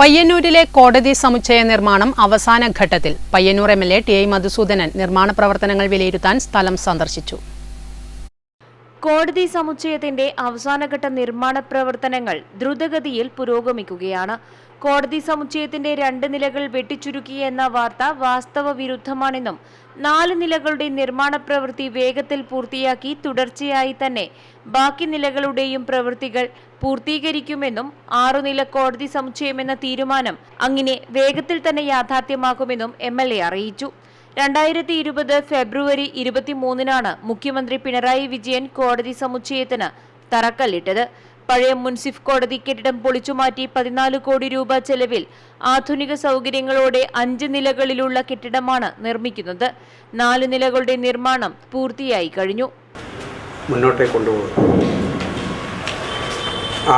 പയ്യന്നൂരിലെ കോടതി സമുച്ചയ നിർമ്മാണം അവസാന ഘട്ടത്തിൽ. Payyanur M L A T I Madhusoodanan നിർമ്മാണ പ്രവർത്തനങ്ങൾ വിലയിരുത്താൻ സ്ഥലം സന്ദർശിച്ചു. കോടതി സമുച്ചയത്തിന്റെ അവസാനഘട്ട നിർമ്മാണ പ്രവർത്തനങ്ങൾ ദ്രുതഗതിയിൽ പുരോഗമിക്കുകയാണ്. കോടതി സമുച്ചയത്തിന്റെ രണ്ട് നിലകൾ വെട്ടിച്ചുരുക്കി എന്ന വാർത്ത വാസ്തവ വിരുദ്ധമാണെന്നും നാല് നിലകളുടെ നിർമ്മാണ പ്രവൃത്തി വേഗത്തിൽ പൂർത്തിയാക്കി തുടർച്ചയായി തന്നെ ബാക്കി നിലകളുടെയും പ്രവൃത്തികൾ പൂർത്തീകരിക്കുമെന്നും ആറുനില കോടതി സമുച്ചയമെന്ന തീരുമാനം അങ്ങനെ വേഗത്തിൽ തന്നെ യാഥാർത്ഥ്യമാക്കുമെന്നും എം അറിയിച്ചു. രണ്ടായിരത്തി ഇരുപത് ഫെബ്രുവരി ഇരുപത്തിമൂന്നിനാണ് മുഖ്യമന്ത്രി പിണറായി വിജയൻ കോടതി സമുച്ചയത്തിന് തറക്കല്ലിട്ടത്. പഴയ മുൻസിഫ് കോടതി കെട്ടിടം പൊളിച്ചുമാറ്റി പതിനാല് കോടി രൂപ ചെലവിൽ ആധുനിക സൗകര്യങ്ങളോടെ അഞ്ച് നിലകളിലുള്ള കെട്ടിടമാണ് നിർമ്മിക്കുന്നത്. നാല് നിലകളുടെ നിർമ്മാണം പൂർത്തിയായി കഴിഞ്ഞു. മുന്നോട്ടേ കൊണ്ടുപോകും.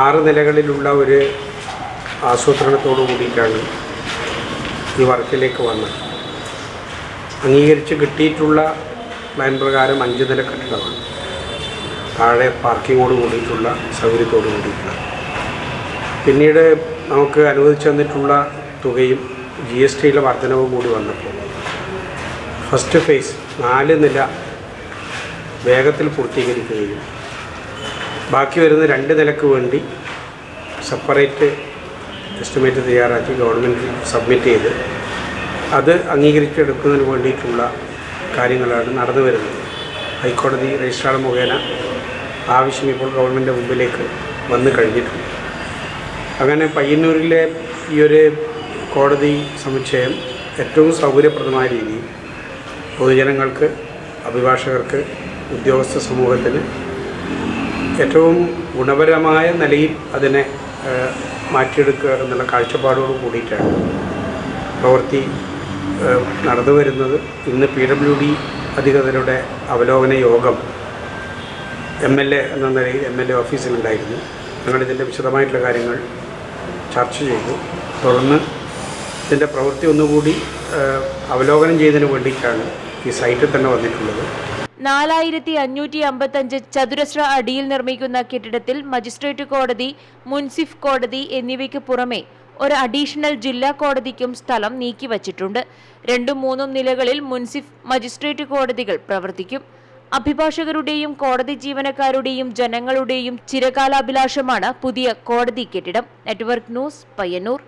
ആറ് നിലകളിലുള്ള ഒരു ആസൂത്രണത്തോടു കൂടിയിട്ടാണ് ഈ വർക്കിലേക്ക് വന്നത്. അംഗീകരിച്ച് കിട്ടിയിട്ടുള്ള പ്ലാൻ പ്രകാരം അഞ്ച് നില കെട്ടിടമാണ്. താഴെ പാർക്കിങ്ങോട് കൂടിയിട്ടുള്ള സൗകര്യത്തോട് കൂടിയിട്ടുള്ള. പിന്നീട് നമുക്ക് അനുവദിച്ചു തന്നിട്ടുള്ള തുകയും ജി എസ് ടിയിലെ വർധനവും കൂടി വന്നപ്പോൾ ഫസ്റ്റ് ഫേസ് നാല് നില വേഗത്തിൽ പൂർത്തീകരിക്കുകയും ബാക്കി വരുന്ന രണ്ട് നിലയ്ക്ക് വേണ്ടി സെപ്പറേറ്റ് എസ്റ്റിമേറ്റ് തയ്യാറാക്കി ഗവൺമെന്റിൽ സബ്മിറ്റ് ചെയ്ത് അത് അംഗീകരിച്ചെടുക്കുന്നതിന് വേണ്ടിയിട്ടുള്ള കാര്യങ്ങളാണ് നടന്നു വരുന്നത്. ഹൈക്കോടതി രജിസ്ട്രാർ മുഖേന ആവശ്യം ഇപ്പോൾ ഗവൺമെന്റ് മുമ്പിലേക്ക് വന്നു കഴിഞ്ഞിട്ടുണ്ട്. അങ്ങനെ പയ്യന്നൂരിലെ ഈ ഒരു കോടതി സമുച്ചയം ഏറ്റവും സൗകര്യപ്രദമായ രീതിയിൽ പൊതുജനങ്ങൾക്ക് അഭിഭാഷകർക്ക് ഉദ്യോഗസ്ഥ സമൂഹത്തിന് ഏറ്റവും ഗുണപരമായ നിലയിൽ അതിനെ മാറ്റിയെടുക്കുക എന്നുള്ള കാഴ്ചപ്പാടോട് കൂടിയിട്ടാണ് പ്രവൃത്തി നടന്നു വരുന്നത് ഇന്ന് പി ഡബ്ല്യു ഡി അധികൃതരുടെ അവലോകന യോഗം എം എൽ എ എന്ന നിലയിൽ എം എൽ എ ഓഫീസിലുണ്ടായിരുന്നു. ഞങ്ങളിതിന്റെ വിശദമായിട്ടുള്ള കാര്യങ്ങൾ ചർച്ച ചെയ്തു. തുടർന്ന് ഇതിന്റെ പ്രവൃത്തി ഒന്നുകൂടി അവലോകനം ചെയ്തതിന് വേണ്ടിയിട്ടാണ് ഈ സൈറ്റിൽ തന്നെ വന്നിട്ടുള്ളത്. നാലായിരത്തി അഞ്ഞൂറ്റി അമ്പത്തഞ്ച് ചതുരശ്ര അടിയിൽ നിർമ്മിക്കുന്ന കെട്ടിടത്തിൽ മജിസ്ട്രേറ്റ് കോടതി മുൻസിഫ് കോടതി എന്നിവയ്ക്ക് പുറമെ ഒരു അഡീഷണൽ ജില്ലാ കോടതിക്കും സ്ഥലം നീക്കിവച്ചിട്ടുണ്ട്. രണ്ടും മൂന്നും നിലകളിൽ മുൻസിഫ് മജിസ്ട്രേറ്റ് കോടതികൾ പ്രവർത്തിക്കും. അഭിഭാഷകരുടെയും കോടതി ജീവനക്കാരുടെയും ജനങ്ങളുടെയും ചിരകാലാഭിലാഷമാണ് പുതിയ കോടതി കെട്ടിടം. Network news Payyanur.